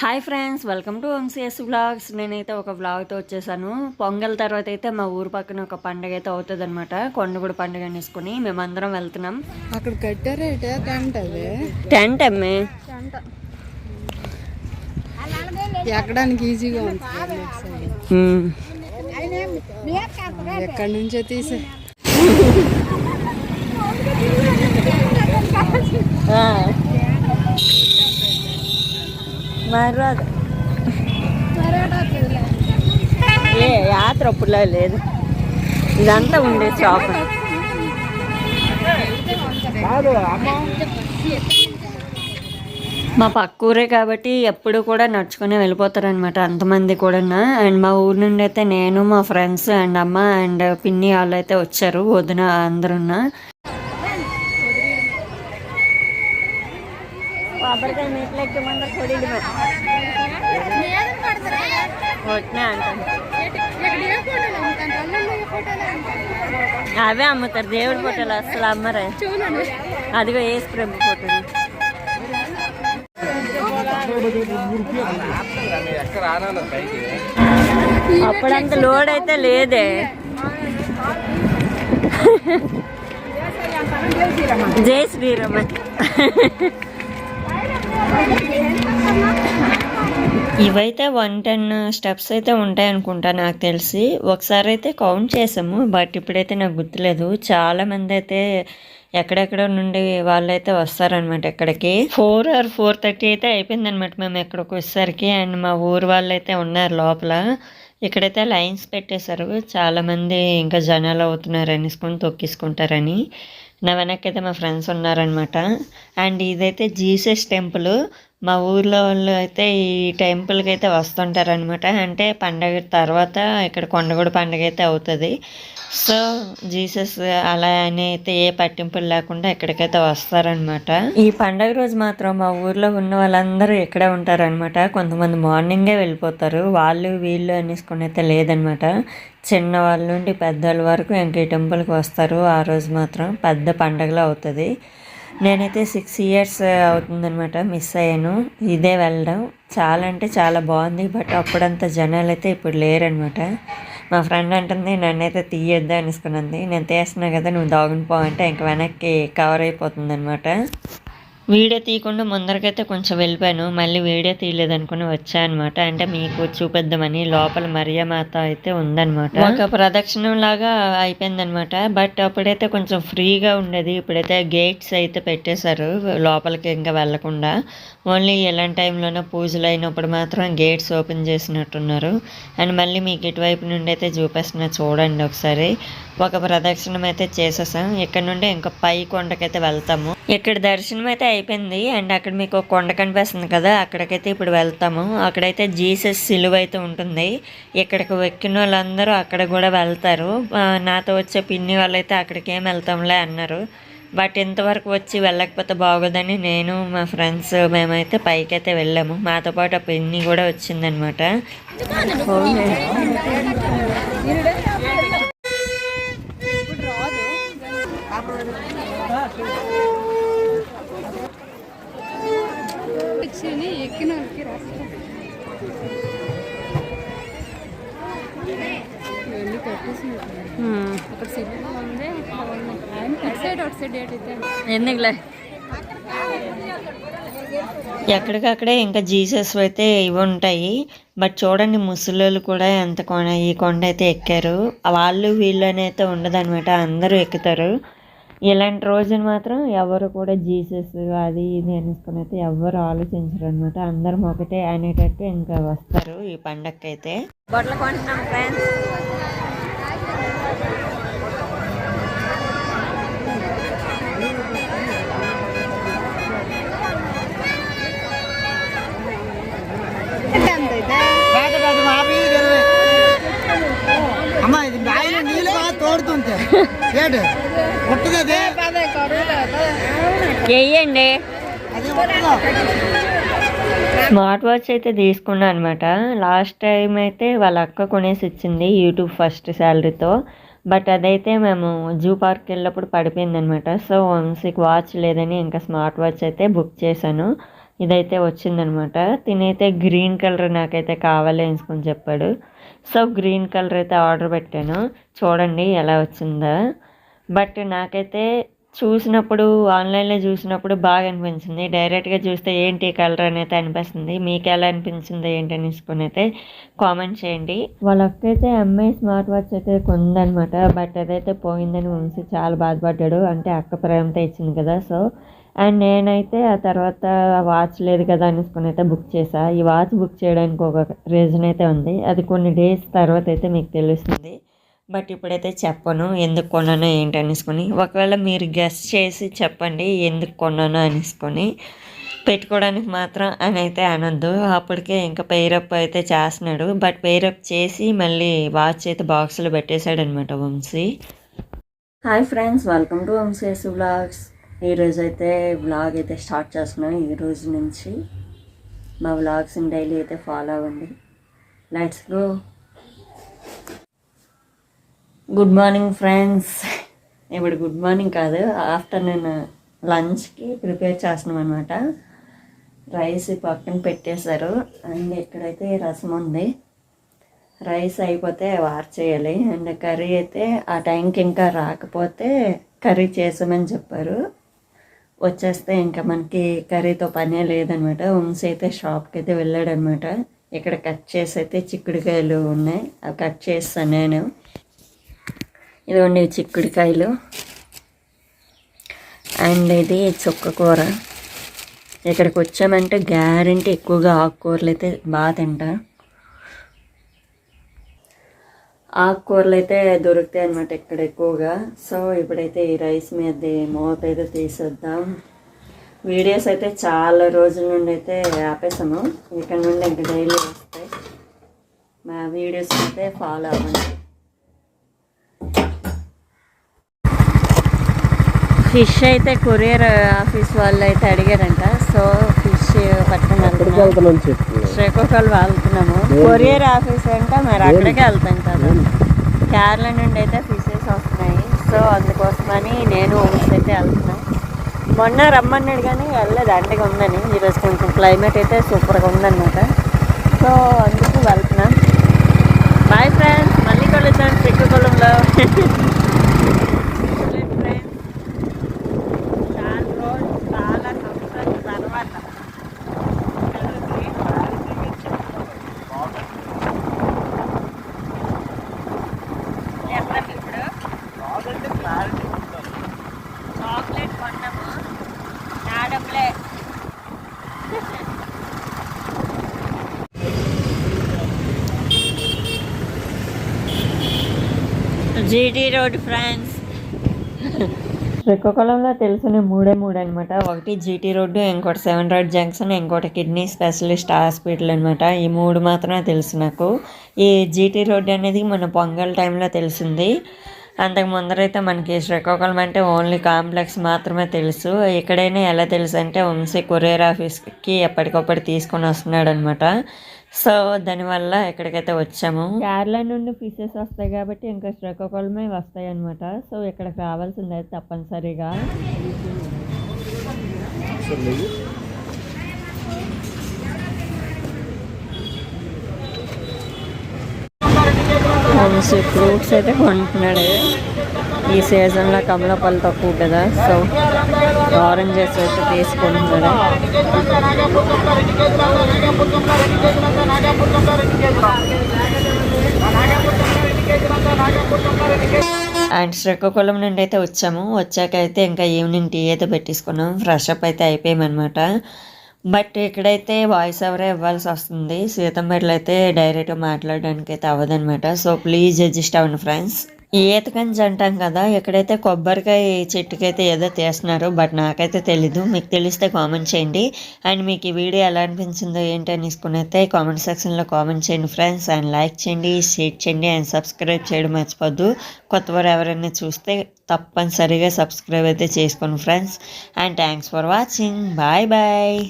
Hi friends welcome to MCS vlogs. నేనైతే ఒక వ్లాగ్తో వచ్చేసాను. పొంగల్ తర్వాత అయితే మా ఊరు పక్కన ఒక పండుగ అయితే అవుతుంది అనమాట కొండగూడ పండుగ అనేసుకుని మేమందరం వెళ్తున్నాం. అక్కడ కట్టారేట టెంట్ అది. టెంట్ అమ్మే. ఎక్కడానికి ఈజీగా ఉంటుంది ఎక్కడి నుంచో తీసే. ఏ యాత్ర అప్పుడులా లేదు. ఇదంతా ఉండే షాప్ మా పక్క ఊరే కాబట్టి ఎప్పుడు కూడా నడుచుకుని వెళ్ళిపోతారనమాట అంతమంది కూడా అండ్ మా ఊరు నుండి అయితే నేను మా ఫ్రెండ్స్ అండ్ అమ్మ అండ్ పిన్ని వాళ్ళు అయితే వచ్చారు వదిన అందరున్న కొబ్బరికాయ మెట్లు ఎక్కమందరు కొడియడమే కొట్టినా అంటాను. అవే అమ్ముతారు దేవుడి ఫోటోలు అసలు అమ్మరే. అదిగో వేసి ప్రభు ఫోటోలు. అప్పుడంత లోడ్ అయితే లేదే. జై శ్రీరామ. ఇవైతే వన్ టెన్ స్టెప్స్ అయితే ఉంటాయి అనుకుంటా నాకు తెలిసి. ఒకసారి అయితే కౌంట్ చేసాము బట్ ఇప్పుడైతే నాకు గుర్తులేదు. చాలా మంది అయితే ఎక్కడెక్కడ నుండి వాళ్ళైతే వస్తారనమాట ఇక్కడికి ఫోర్ ఆర్ ఫోర్ థర్టీ అయితే అయిపోయింది అనమాట మేము ఎక్కడికి వచ్చేసరికి. అండ్ మా ఊరు వాళ్ళు అయితే ఉన్నారు లోపల. ఇక్కడైతే లైన్స్ పెట్టేశారు. చాలామంది ఇంకా జనాలు అవుతున్నారు అనేసుకొని తొక్కిసుకుంటారని. నా వెనకైతే మా ఫ్రెండ్స్ ఉన్నారనమాట అండ్ ఇదైతే జీసస్ టెంపుల్. మా ఊర్లో వాళ్ళు అయితే ఈ టెంపుల్కి అయితే వస్తుంటారనమాట అంటే పండగ తర్వాత ఇక్కడ కొండగూడ పండగ అయితే అవుతుంది. సో జీసస్ అలా అని అయితే ఏ పట్టింపులు లేకుండా ఇక్కడికైతే వస్తారనమాట ఈ పండగ రోజు మాత్రం మా ఊర్లో ఉన్న వాళ్ళందరూ ఇక్కడే ఉంటారనమాట కొంతమంది మార్నింగే వెళ్ళిపోతారు. వాళ్ళు వీళ్ళు అనేసుకుని అయితే లేదనమాట చిన్నవాళ్ళ నుండి పెద్దవాళ్ళ వరకు ఇంక ఈ టెంపుల్కి వస్తారు. ఆ రోజు మాత్రం పెద్ద పండగలో అవుతుంది. నేనైతే సిక్స్ ఇయర్స్ అవుతుందనమాట మిస్ అయ్యాను. ఇదే వెళ్ళడం. చాలా అంటే చాలా బాగుంది. బట్ అప్పుడంత జనాలు అయితే ఇప్పుడు లేరనమాట మా ఫ్రెండ్ అంటుంది నన్నైతే తీయొద్దు అనేసుకున్నది నేను తీస్తున్నా కదా నువ్వు దాగుని పో అంటే ఇంక వెనక్కి కవర్ అయిపోతుంది అనమాట వీడియో తీయకుండా ముందరకైతే కొంచెం వెళ్ళిపోయాను. మళ్ళీ వీడియో తీయలేదు అనుకుని వచ్చా అనమాట అంటే మీకు చూపిద్దామని లోపల మరియమాత అయితే ఉందన్నమాట. ఒక ప్రదక్షిణం లాగా అయిపోయిందనమాట బట్ అప్పుడైతే కొంచెం ఫ్రీగా ఉండేది. ఇప్పుడైతే గేట్స్ అయితే పెట్టేశారు లోపలికి ఇంకా వెళ్ళకుండా ఓన్లీ ఎలాంటి టైంలోనో పూజలు అయినప్పుడు మాత్రం గేట్స్ ఓపెన్ చేసినట్టున్నారు. అండ్ మళ్ళీ మీకు ఇటువైపు నుండి అయితే చూపిస్తున్నా చూడండి ఒకసారి. ఒక ప్రదక్షిణం అయితే చేసేసాం. ఇక్కడ నుండి ఇంకా పై కొండకైతే వెళ్తాము. ఇక్కడ దర్శనం అయితే అయిపోయింది. అండ్ అక్కడ మీకు కొండ కనిపిస్తుంది కదా అక్కడికైతే ఇప్పుడు వెళ్తాము. అక్కడైతే జీసస్ సిలువ అయితే ఉంటుంది. ఇక్కడికి ఎక్కిన వాళ్ళందరూ అక్కడ కూడా వెళ్తారు. నాతో వచ్చే పిన్ని వాళ్ళైతే అక్కడికి ఏం వెళ్తాంలే అన్నారు. బట్ ఇంతవరకు వచ్చి వెళ్ళకపోతే బాగోదని నేను మా ఫ్రెండ్స్ మేమైతే పైకి అయితే వెళ్ళాము. మాతో పాటు ఆ పిన్ని కూడా వచ్చిందనమాట. ఎక్కిన ఎక్కిన వాళ్ళకి రాస్తా. ఇవన్నీ కట్టేసినట్టు అక్కడ సినిమా ఉంది. ఇటు సైడ్ అటు సైడ్ డేట్ అయితే. ఎందుకులే? ఎక్కడికక్కడే ఇంకా జీసస్ అయితే ఇవి ఉంటాయి. బట్ చూడండి ముసలోళ్ళు కూడా ఎంత కొండ ఈ కొండ అయితే ఎక్కారు. వాళ్ళు వీళ్ళు అయితే ఉండదన్నమాట. అందరూ ఎక్కుతారు. ఇలాంటి రోజున మాత్రం ఎవరు కూడా జీసస్ అది ఇది అనేసుకుని అయితే ఎవరు ఆలోచించరు అనమాట అందరం ఒకటే అనేటట్టు ఇంకా వస్తారు ఈ పండక్కి అయితే బొట్టలు కొంటున్నాం ఫ్రెండ్స్ ఏంటి? పుట్టదు స్మార్ట్ వాచ్ అయితే తీసుకున్నా అనమాట లాస్ట్ టైం అయితే వాళ్ళ అక్క కొనేసి ఇచ్చింది యూట్యూబ్ ఫస్ట్ శాలరీతో. బట్ అదైతే మేము జూ పార్క్ వెళ్ళినప్పుడు పడిపోయింది అనమాట సో వంశీకి వాచ్ లేదని ఇంకా స్మార్ట్ వాచ్ అయితే బుక్ చేశాను. ఇదైతే వచ్చిందనమాట తినైతే గ్రీన్ కలర్ నాకైతే కావాలి అనేసుకొని చెప్పాడు. సో గ్రీన్ కలర్ అయితే ఆర్డర్ పెట్టాను. చూడండి ఎలా వచ్చిందో. బట్ నాకైతే చూసినప్పుడు ఆన్లైన్లో చూసినప్పుడు బాగా అనిపించింది. డైరెక్ట్గా చూస్తే ఏంటి కలర్ అనేది అనిపిస్తుంది. మీకు ఎలా అనిపించింది ఏంటి అనేసుకుని అయితే కామెంట్ చేయండి. వాళ్ళకైతే అమ్మాయి స్మార్ట్ వాచ్ అయితే కొందనమాట బట్ అదైతే పోయిందని ఉంచి చాలా బాధపడ్డాడు. అంటే అక్క ప్రేమతో ఇచ్చింది కదా. సో అండ్ నేనైతే ఆ తర్వాత వాచ్ లేదు కదా అనేసుకొని అయితే బుక్ చేసా. ఈ వాచ్ బుక్ చేయడానికి ఒక రీజన్ అయితే ఉంది. అది కొన్ని డేస్ తర్వాత అయితే మీకు తెలుస్తుంది. బట్ ఇప్పుడైతే చెప్పను ఎందుకు కొన్నానో ఏంటి అనేసుకొని. ఒకవేళ మీరు గెస్ట్ చేసి చెప్పండి ఎందుకు కొన్నానో అనేసుకొని. పెట్టుకోవడానికి మాత్రం అని అయితే అనొద్దు. అప్పటికే ఇంకా పెయిరప్ అయితే చేస్తున్నాడు. బట్ పేరప్ చేసి మళ్ళీ వాచ్ అయితే బాక్స్లో పెట్టేశాడు అనమాట Vamshi. Hi friends welcome to Vamshi's vlogs ఈరోజు అయితే వ్లాగ్ అయితే స్టార్ట్ చేస్తున్నాం ఈ రోజు నుంచి మా వ్లాగ్స్ని డైలీ అయితే ఫాలో అవ్వండి. Let's go good morning friends ఇప్పుడు గుడ్ మార్నింగ్ కాదు ఆఫ్టర్నూన్ లంచ్కి ప్రిపేర్ చేస్తున్నాం అనమాట రైస్ పక్కన పెట్టేశారు. అండ్ ఇక్కడైతే రసం ఉంది. రైస్ అయిపోతే వార్ చేయాలి. అండ్ కర్రీ అయితే ఆ టైంకి ఇంకా రాకపోతే కర్రీ చేసామని చెప్పారు. వచ్చేస్తే ఇంకా మనకి కర్రీతో పనే లేదనమాట. వంశీ అయితే షాప్కి అయితే వెళ్ళాడనమాట. ఇక్కడ కట్ చేసి అయితే చిక్కుడుకాయలు ఉన్నాయి. అవి కట్ చేస్తాను నేను. ఇదిగోండి చిక్కుడుకాయలు. అండ్ ఇది చుక్క కూర. ఇక్కడికి వచ్చామంటే గ్యారంటీ ఎక్కువగా ఆకుకూరలు అయితే బాగా తింటా. ఆకుకూరలు అయితే దొరుకుతాయి అనమాట ఇక్కడ ఎక్కువగా. సో ఇప్పుడైతే ఈ రైస్ మీద మూత అయితే తీసేద్దాం. వీడియోస్ అయితే చాలా రోజుల నుండి అయితే ఆపేసాము. ఇక్కడ నుండి ఇంకా డైలీ వస్తాయి. మా వీడియోస్ అయితే ఫాలో అవ్వండి. ఫిష్ అయితే కొరియర్ ఆఫీస్ వాళ్ళు అయితే అడిగారంట. సో ఫిష్ వెళ్తున్నాం. శ్రీకాకుళం వెళ్తున్నాము. కొరియర్ ఆఫీస్ అంటే మరి అక్కడికే వెళ్తాం కదా. కేరళ నుండి అయితే ఫిషెస్ వస్తున్నాయి. సో అందుకోసమని నేను వంశీ అయితే వెళ్తున్నాను మొన్న రమ్మన్నాడు కానీ వెళ్ళలేదు. అంటగా ఉందని. ఈరోజు కొంచెం క్లైమేట్ అయితే సూపర్గా ఉందన్నమాట. సో అందుకు వెళ్తున్నాం. బాయ్ ఫ్రెండ్స్ మళ్ళీ కలుద్దాం. శ్రీకాకుళంలో ఫ్రెండ్స్ చాలా రోజులు చాలా సంవత్సరాల తర్వాత ఎక్కడ ఇప్పుడు చాక్లెట్ కొన్నాము నా డబ్బులే జీటీ రోడ్ ఫ్రాన్స్ శ్రీకాకుళంలో తెలిసిన మూడే మూడు అనమాట ఒకటి జీటీ రోడ్డు ఇంకోటి సెవెన్ రోడ్ జంక్షన్ ఇంకోటి కిడ్నీ స్పెషలిస్ట్ హాస్పిటల్ అనమాట ఈ మూడు మాత్రమే తెలుసు నాకు. ఈ జీటీ రోడ్డు అనేది మన పొంగల్ టైంలో తెలిసింది. అంతకు ముందరైతే మనకి శ్రీకాకుళం అంటే ఓన్లీ కాంప్లెక్స్ మాత్రమే తెలుసు. ఎక్కడైనా ఎలా తెలుసు అంటే వంశీ కొరియర్ ఆఫీస్కి ఎప్పటికప్పుడు తీసుకొని వస్తున్నాడు అనమాట సో దానివల్ల ఇక్కడికైతే వచ్చాము కేరళ నుండి ఫిషెస్ వస్తాయి కాబట్టి ఇంకా శ్రీకాకుళమే వస్తాయి అనమాట సో ఇక్కడికి రావాల్సింది అయితే తప్పనిసరిగా వంశీ ఫ్రూట్స్ అయితే కొంటున్నాడు. ఈ సీజన్లో కమలపల్లి తక్కువ కదా సో ఆరెంజెస్ అయితే తీసుకుంటున్నాడు. అండ్ శ్రీకాకుళం నుండి అయితే వచ్చాము. వచ్చాక అయితే ఇంకా ఈవినింగ్ టీ అయితే పెట్టేసుకున్నాం. ఫ్రెష్ అప్ అయితే అయిపోయామన్నమాట. బట్ ఇక్కడైతే వాయిస్ ఎవరే ఇవ్వాల్సి వస్తుంది. సీతంపేటలో అయితే డైరెక్ట్ మాట్లాడడానికి అయితే అవ్వదనమాట సో ప్లీజ్ అడ్జస్ట్ అవ్వండి ఫ్రెండ్స్ ఈతకని అంటాం కదా ఇక్కడైతే కొబ్బరికాయ చెట్టుకైతే ఏదో తీస్తున్నారు బట్ నాకైతే తెలీదు. మీకు తెలిస్తే కామెంట్ చేయండి. అండ్ మీకు ఈ వీడియో ఎలా అనిపించిందో ఏంటి అనేసుకుని అయితే కామెంట్ సెక్షన్లో కామెంట్ చేయండి ఫ్రెండ్స్ అండ్ లైక్ చేయండి షేర్ చేయండి అండ్ సబ్స్క్రైబ్ చేయడం మర్చిపోద్దు. కొత్తవారు ఎవరైనా చూస్తే తప్పనిసరిగా సబ్స్క్రైబ్ అయితే చేసుకోండి friends and thanks for watching bye bye